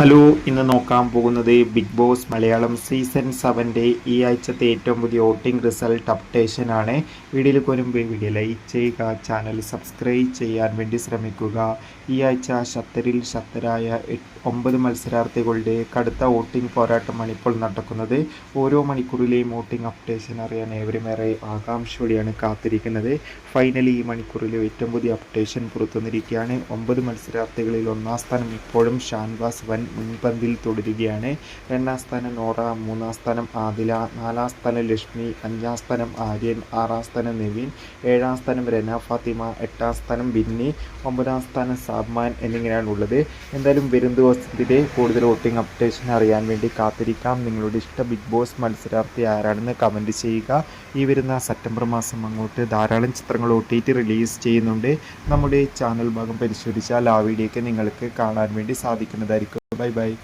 Hello ഇന്ന് നോക്കാൻ പോകുന്നത് ബിഗ് ബോസ് മലയാളം സീസൺ സെവന്റെ ഈ ആഴ്ചത്തെ ഏറ്റവും പുതിയ വോട്ടിംഗ് റിസൾട്ട് അപ്ഡേഷൻ ആണ്. വീഡിയോയിൽ വരുമ്പോൾ വീഡിയോ ലൈക്ക് ചെയ്യുക ചാനൽ സബ്സ്ക്രൈബ് ചെയ്യാൻ വേണ്ടി ശ്രമിക്കുക. ഈ ആഴ്ച ഷത്തറിൽ ഷത്തരായ ഒമ്പത് മത്സരാർത്ഥികളുടെ കടുത്ത വോട്ടിംഗ് പോരാട്ടമാണ് ഇപ്പോൾ നടക്കുന്നത്. ഓരോ മണിക്കൂറിലെയും വോട്ടിംഗ് അപ്ഡേഷൻ അറിയാൻ ഏവരുമേറെ ആകാംക്ഷയോടെയാണ് കാത്തിരിക്കുന്നത്. ഫൈനലി ഈ മണിക്കൂറിലെ ഏറ്റവും പുതിയ അപ്ഡേഷൻ പുറത്തുവന്നിരിക്കുകയാണ്. ഒമ്പത് മത്സരാർത്ഥികളിൽ ഒന്നാം സ്ഥാനം ഇപ്പോഴും ഷാൻവാസ് വൻ മുൻപന്തിൽ തുടരുകയാണ്. രണ്ടാം സ്ഥാനം നോറ മൂന്നാം സ്ഥാനം ആദില നാലാം സ്ഥാനം ലക്ഷ്മി അഞ്ചാം സ്ഥാനം ആര്യൻ ആറാം സ്ഥാനം നിവിൻ ഏഴാം സ്ഥാനം രന ഫാത്തിമ എട്ടാം സ്ഥാനം ബിന്നി ഒമ്പതാം സ്ഥാനം സാബ്മാൻ എന്നിങ്ങനെയാണ് ഉള്ളത്. എന്തായാലും വരും ദിവസത്തിന്റെ കൂടുതൽ വോട്ടിംഗ് അപ്ഡേഷൻ അറിയാൻ വേണ്ടി കാത്തിരിക്കാം. നിങ്ങളുടെ ഇഷ്ട ബിഗ് ബോസ് മത്സരാർത്ഥി ആരാണെന്ന് കമന്റ് ചെയ്യുക. ഈ വരുന്ന സെപ്റ്റംബർ മാസം അങ്ങോട്ട് ധാരാളം ചിത്രങ്ങൾ ഒ റിലീസ് ചെയ്യുന്നുണ്ട്. നമ്മുടെ ചാനൽ ഭാഗം പരിശോധിച്ചാൽ ആ വീഡിയോയ്ക്ക് നിങ്ങൾക്ക് കാണാൻ വേണ്ടി സാധിക്കുന്നതായിരിക്കും. Bye bye.